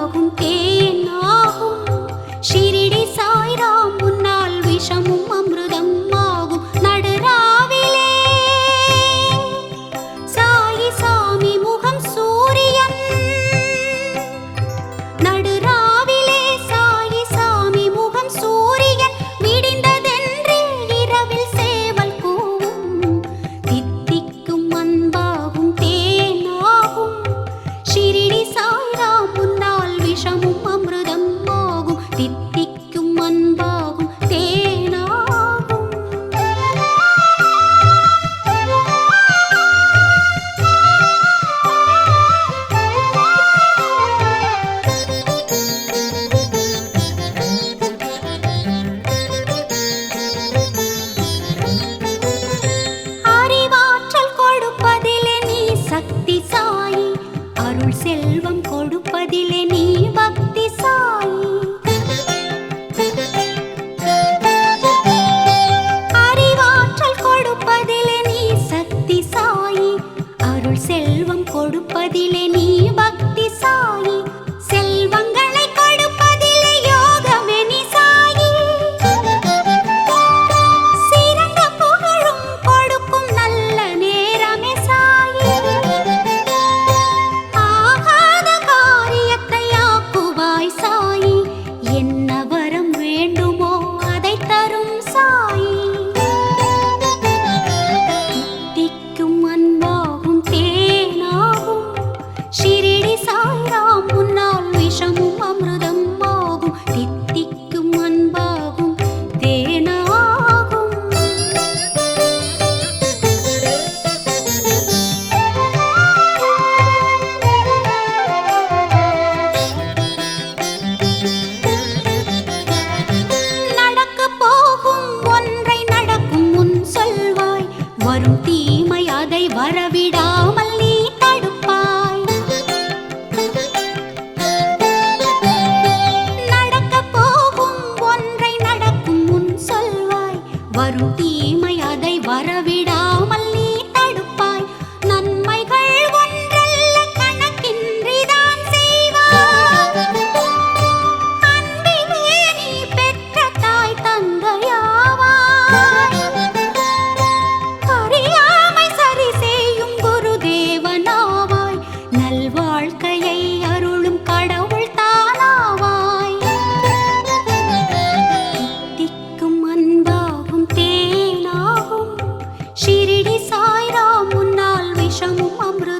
algum விஷமும் அமிர்தம் ஆகும் தித்திக்கும் அன்பாகும் தேனாகும் அறிவாற்றல் கொடுப்பதிலே நீ சக்தி சாயி அருள் செல்வம் கொடுப்பதிலே நீ கொடுப்பதிலே நீ பக்தி சாயி. செல்வங்கள் வரவிடா ஷிரிடி சாய்ராம் முன்னால் விஷமும் அமிர்தம்